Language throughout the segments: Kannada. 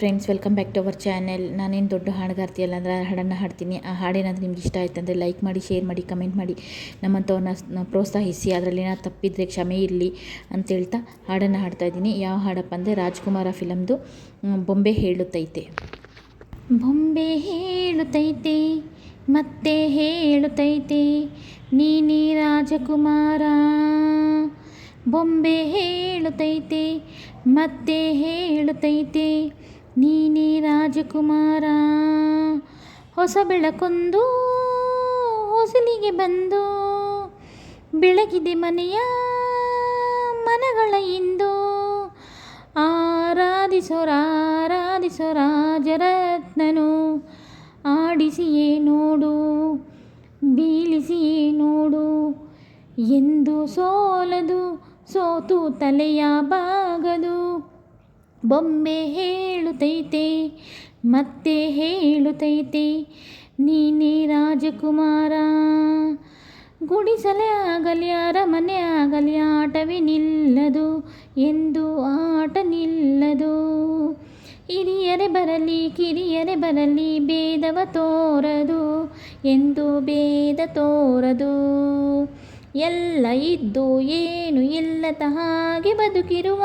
Friends welcome back to our channel ನಾನೇನು ದೊಡ್ಡ ಹಾಡುಗಾರ್ತಿ ಅಲ್ಲ ಅಂದರೆ ಹಾಡನ್ನು ಹಾಡ್ತೀನಿ. ಆ ಹಾಡೇನಾದರೂ ನಿಮ್ಗೆ ಇಷ್ಟ ಆಯ್ತು ಅಂದರೆ ಲೈಕ್ ಮಾಡಿ ಶೇರ್ ಮಾಡಿ ಕಮೆಂಟ್ ಮಾಡಿ. ನಮ್ಮಂಥವ್ರನ್ನ ಪ್ರೋತ್ಸಾಹಿಸಿ, ಅದರಲ್ಲಿ ನಾನು ತಪ್ಪಿದರೆ ಕ್ಷಮೆ ಇರಲಿ ಅಂತ ಹೇಳ್ತಾ ಹಾಡನ್ನು ಹಾಡ್ತಾ ಇದ್ದೀನಿ. ಯಾವ ಹಾಡಪ್ಪ ಅಂದರೆ ರಾಜ್ಕುಮಾರ ಫಿಲಮ್ದು ಬೊಂಬೆ ಹೇಳುತ್ತೈತೆ ಬೊಂಬೆ ಹೇಳುತ್ತೈತೆ, ಮತ್ತೆ ಹೇಳುತ್ತೈತೆ, ನೀನೇ ರಾಜಕುಮಾರ. ಬೊಂಬೆ ಹೇಳುತ್ತೈತೆ, ಮತ್ತೆ ಹೇಳುತ್ತೈತೆ ನೀನೇ ರಾಜಕುಮಾರ. ಹೊಸ ಬೆಳಕೊಂದು ಹೊಸಲಿಗೆ ಬಂದು ಬೆಳಗಿದೆ ಮನೆಯ ಮನಗಳ ಇಂದು. ಆರಾಧಿಸೋ ರಾಜರತ್ನನು. ಆಡಿಸಿಯೇ ನೋಡು, ಬೀಳಿಸಿಯೇ ನೋಡು. ಎಂದು ಸೋಲದು, ಸೋತು ತಲೆಯ ಬಾಗದು. ಬೊಂಬೆ ಹೇಳುತ್ತೈತೆ ಮತ್ತೆ ಹೇಳುತ್ತೈತೆ ನೀನೇ ರಾಜಕುಮಾರ. ಗುಡಿಸಲೇ ಆಗಲಿ, ಅರಮನೆ ಆಗಲಿ, ಆಟವೇ ನಿಲ್ಲದು, ಎಂದು ಆಟ ನಿಲ್ಲದು. ಹಿರಿಯರೆ ಬರಲಿ, ಕಿರಿಯರೆ ಬರಲಿ, ಭೇದವ ತೋರದು, ಎಂದು ಭೇದ ತೋರದು. ಎಲ್ಲ ಇದ್ದು, ಏನು ಇಲ್ಲದ ಹಾಗೆ ಬದುಕಿರುವ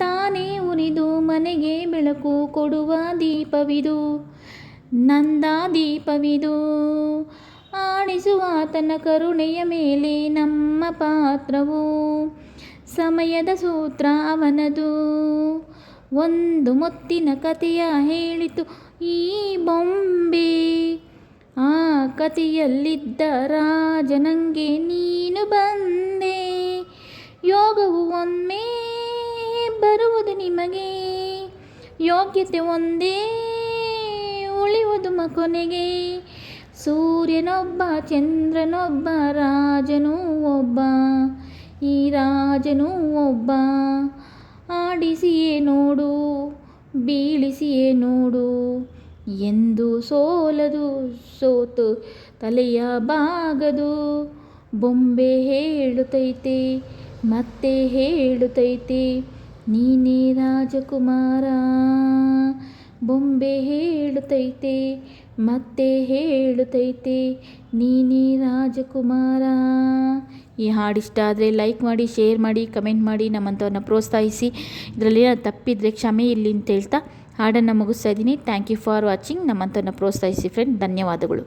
ತಾನೇ ಉರಿದು ಮನೆಗೆ ಬೆಳಕು ಕೊಡುವ ದೀಪವಿದು, ನಂದ ದೀಪವಿದು. ಆಡಿಸುವ ತನ್ನ ಕರುಣೆಯ ಮೇಲೆ ನಮ್ಮ ಪಾತ್ರವು, ಸಮಯದ ಸೂತ್ರ ಅವನದು. ಒಂದು ಮುತ್ತಿನ ಕಥೆಯ ಹೇಳಿತು, ಈ ಬೊಂಬೆ, ಆ ಕಥೆಯಲ್ಲಿದ್ದ ರಾಜನಂಗೆ ನೀನು ಬಂದೆ ನಿಮಗೆ ಯೋಗ್ಯತೆ ಒಂದೇ. ಉಳಿಯುವುದು ಮ ಕೊನೆಗೆ ಸೂರ್ಯನೊಬ್ಬ, ಚಂದ್ರನೊಬ್ಬ, ರಾಜನೂ ಒಬ್ಬ, ಈ ರಾಜನೂ ಒಬ್ಬ. ಆಡಿಸಿಯೇ ನೋಡು, ಬೀಳಿಸಿಯೇ ನೋಡು. ಎಂದು ಸೋಲದು, ಸೋತು ತಲೆಯ ಬಾಗದು. ಬೊಂಬೆ ಹೇಳುತ್ತೈತೆ ಮತ್ತೆ ಹೇಳುತ್ತೈತೆ ನೀನೇ ರಾಜಕುಮಾರ. ಬೊಂಬೆ ಹೇಳುತ್ತೈತೆ ಮತ್ತೆ ಹೇಳುತ್ತೈತೆ ನೀನೇ ರಾಜಕುಮಾರ. ಈ ಹಾಡು ಇಷ್ಟ ಆದರೆ ಲೈಕ್ ಮಾಡಿ, ಶೇರ್ ಮಾಡಿ, ಕಮೆಂಟ್ ಮಾಡಿ, ನಮ್ಮಂಥವ್ರನ್ನ ಪ್ರೋತ್ಸಾಹಿಸಿ. ಇದರಲ್ಲಿ ತಪ್ಪಿದರೆ ಕ್ಷಮೆ ಇಲ್ಲಿ ಅಂತ ಹೇಳ್ತಾ ಹಾಡನ್ನು ಮುಗಿಸ್ತಾ ಇದ್ದೀನಿ. ಥ್ಯಾಂಕ್ ಯು ಫಾರ್ ವಾಚಿಂಗ್ ನಮ್ಮಂಥವ್ರನ್ನ ಪ್ರೋತ್ಸಾಹಿಸಿ ಫ್ರೆಂಡ್ ಧನ್ಯವಾದಗಳು.